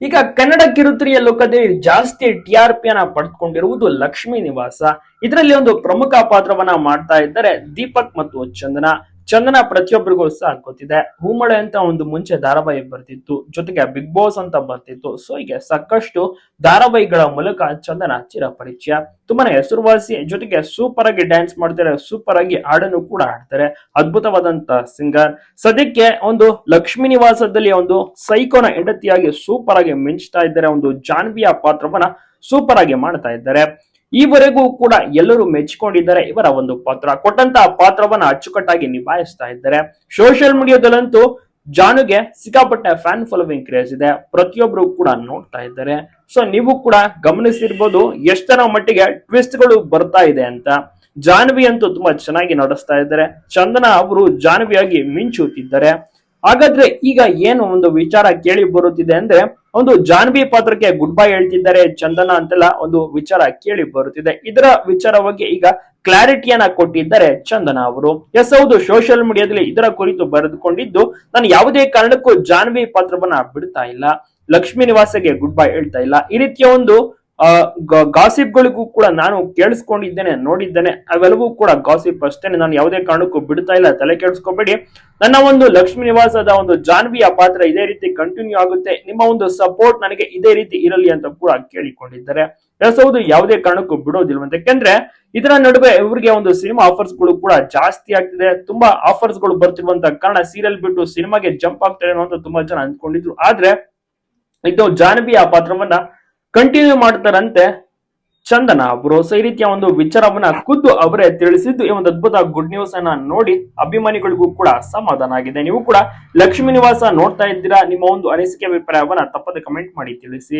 ಈಗ ಕನ್ನಡ ಕಿರುತೆರೆಯ ಲೋಕದಲ್ಲಿ ಜಾಸ್ತಿ ಟಿ ಆರ್ ಪಿ ಅನ್ನ ಪಡೆದುಕೊಂಡಿರುವುದು ಲಕ್ಷ್ಮೀ ನಿವಾಸ ಇದರಲ್ಲಿ ಒಂದು ಪ್ರಮುಖ ಪಾತ್ರವನ್ನ ಮಾಡ್ತಾ ಇದ್ದಾರೆ ದೀಪಕ್ ಮತ್ತು ಚಂದನ. ಚಂದನ ಪ್ರತಿಯೊಬ್ಬರಿಗೂ ಸಹ ಗೊತ್ತಿದೆ. ಹೂಮಳೆ ಅಂತ ಒಂದು ಮುಂಚೆ ಧಾರಾವಾಹಿ ಬರ್ತಿತ್ತು. ಜೊತೆಗೆ ಬಿಗ್ ಬಾಸ್ ಅಂತ ಬರ್ತಿತ್ತು. ಸೊ ಹೀಗೆ ಸಾಕಷ್ಟು ಧಾರಾವಾಹಿಗಳ ಮೂಲಕ ಚಂದನ ಚಿರಪರಿಚಯ. ತುಂಬಾನೇ ಹೆಸರುವಾಸಿ, ಜೊತೆಗೆ ಸೂಪರ್ ಆಗಿ ಡ್ಯಾನ್ಸ್ ಮಾಡ್ತಾರೆ ಸೂಪರ್ ಆಗಿ ಹಾಡನ್ನು ಕೂಡ ಹಾಡ್ತಾರೆ. ಅದ್ಭುತವಾದಂತ ಸಿಂಗರ್ ಸದ್ಯಕ್ಕೆ ಒಂದು ಲಕ್ಷ್ಮೀ ನಿವಾಸದಲ್ಲಿ ಒಂದು ಸೈಕೋನ ಹೆಂಡತಿಯಾಗಿ ಸೂಪರ್ ಆಗಿ ಮಿಂಚ್ತಾ ಇದ್ದಾರೆ. ಒಂದು ಜಾನ್ವಿಯ ಪಾತ್ರವನ್ನ ಸೂಪರ್ ಆಗಿ ಮಾಡ್ತಾ ಇದ್ದಾರೆ. ಈವರೆಗೂ ಕೂಡ ಎಲ್ಲರೂ ಮೆಚ್ಚಿಕೊಂಡಿದ್ದಾರೆ. ಇವರ ಒಂದು ಪಾತ್ರ. ಕೊಟ್ಟಂತ ಪಾತ್ರವನ್ನ ಅಚ್ಚುಕಟ್ಟಾಗಿ ನಿಭಾಯಿಸ್ತಾ ಇದ್ದಾರೆ. ಸೋಷಿಯಲ್ ಮೀಡಿಯಾದಲ್ಲಂತೂ ಜಾನುಗೆ ಸಿಕ್ಕಾಪಟ್ಟೆ ಫ್ಯಾನ್ ಫಾಲೋವಿಂಗ್ ಕ್ರೇಜ್ ಇದೆ. ಪ್ರತಿಯೊಬ್ರು ಕೂಡ ನೋಡ್ತಾ ಇದ್ದಾರೆ. ಸೊ ನೀವು ಕೂಡ ಗಮನಿಸಿರ್ಬೋದು ಎಷ್ಟರ ಮಟ್ಟಿಗೆ ಟ್ವಿಸ್ಟ್ಗಳು ಬರ್ತಾ ಇದೆ ಅಂತ. ಜಾನ್ವಿ ಅಂತೂ ತುಂಬಾ ಚೆನ್ನಾಗಿ ನಡೆಸ್ತಾ ಇದ್ದಾರೆ. ಚಂದನ ಅವರು ಜಾನ್ವಿಯಾಗಿ ಮಿಂಚುತ್ತಿದ್ದಾರೆ. ಹಾಗಾದ್ರೆ ಈಗ ಏನು ಒಂದು ವಿಚಾರ ಕೇಳಿ ಬರುತ್ತಿದೆ ಅಂದ್ರೆ ಒಂದು ಜಾನ್ವಿ ಪಾತ್ರಕ್ಕೆ ಗುಡ್ ಬೈ ಹೇಳ್ತಿದ್ದಾರೆ ಚಂದನ ಅಂತೆಲ್ಲ ಒಂದು ವಿಚಾರ ಕೇಳಿ ಬರುತ್ತಿದೆ. ಇದರ ವಿಚಾರವಾಗಿ ಈಗ ಕ್ಲಾರಿಟಿಯನ್ನ ಕೊಟ್ಟಿದ್ದಾರೆ ಚಂದನ ಅವರು. ಎಸ್ ಹೌದು ಸೋಷಿಯಲ್ ಮೀಡಿಯಾದಲ್ಲಿ ಇದರ ಕುರಿತು ಬರೆದುಕೊಂಡಿದ್ದು, ನಾನು ಯಾವುದೇ ಕಾರಣಕ್ಕೂ ಜಾನ್ವಿ ಪಾತ್ರವನ್ನ ಬಿಡ್ತಾ ಇಲ್ಲ. ಲಕ್ಷ್ಮೀ ನಿವಾಸಗೆ ಗುಡ್ ಬೈ ಹೇಳ್ತಾ ಇಲ್ಲ. ಈ ರೀತಿಯ ಒಂದು ಗಾಸಿಪ್ ಗಳಿಗೂ ಕೂಡ ನಾನು ಕೇಳಿಸ್ಕೊಂಡಿದ್ದೇನೆ, ನೋಡಿದ್ದೇನೆ. ಅವೆಲ್ಲವೂ ಕೂಡ ಗಾಸಿಪ್ ಅಷ್ಟೇ, ನಾನು ಯಾವುದೇ ಕಾರಣಕ್ಕೂ ಬಿಡ್ತಾ ಇಲ್ಲ, ತಲೆ ಕೇಳಿಸ್ಕೊಬೇಡಿ ನನ್ನ ಒಂದು ಲಕ್ಷ್ಮೀ ನಿವಾಸದ ಒಂದು ಜಾನ್ವಿಯ ಪಾತ್ರ ಇದೇ ರೀತಿ ಕಂಟಿನ್ಯೂ ಆಗುತ್ತೆ. ನಿಮ್ಮ ಒಂದು ಸಪೋರ್ಟ್ ನನಗೆ ಇದೇ ರೀತಿ ಇರಲಿ ಅಂತ ಕೂಡ ಕೇಳಿಕೊಂಡಿದ್ದಾರೆ. ಹೌದು ಯಾವುದೇ ಕಾರಣಕ್ಕೂ ಬಿಡೋದಿಲ್ವಂತೆ ಯಾಕೆಂದ್ರೆ, ಇದರ ನಡುವೆ ಇವರಿಗೆ ಒಂದು ಸಿನಿಮಾ ಆಫರ್ಸ್ಗಳು ಕೂಡ ಜಾಸ್ತಿ ಆಗ್ತಿದೆ. ತುಂಬಾ ಆಫರ್ಸ್ಗಳು ಬರ್ತಿರುವಂತ ಕಾರಣ ಸೀರಿಯಲ್ ಬಿಟ್ಟು ಸಿನಿಮಾಗೆ ಜಂಪ್ ಆಗ್ತಾರೆ ಅಂತ ತುಂಬಾ ಜನ ಅಂದ್ಕೊಂಡಿದ್ರು. ಆದ್ರೆ, ಇದು ಜಾನವಿ ಆ ಪಾತ್ರವನ್ನ ಕಂಟಿನ್ಯೂ ಮಾಡ್ತಾರಂತೆ ಚಂದನ. ಅವರು ಸೊ ಈ ರೀತಿಯ ಒಂದು ವಿಚಾರವನ್ನ ಖುದ್ದು ಅವರೇ ತಿಳಿಸಿದ್ದು ಈ ಒಂದು ಅದ್ಭುತ ಗುಡ್ ನ್ಯೂಸ್ ಅನ್ನ ನೋಡಿ ಅಭಿಮಾನಿಗಳಿಗೂ ಕೂಡ ಸಮಾಧಾನ ಆಗಿದೆ. ನೀವು ಕೂಡ ಲಕ್ಷ್ಮೀ ನಿವಾಸ ನೋಡ್ತಾ ಇದ್ದೀರಾ? ನಿಮ್ಮ ಒಂದು ಅನಿಸಿಕೆ, ಅಭಿಪ್ರಾಯವನ್ನ ತಪ್ಪದೆ ಕಮೆಂಟ್ ಮಾಡಿ ತಿಳಿಸಿ.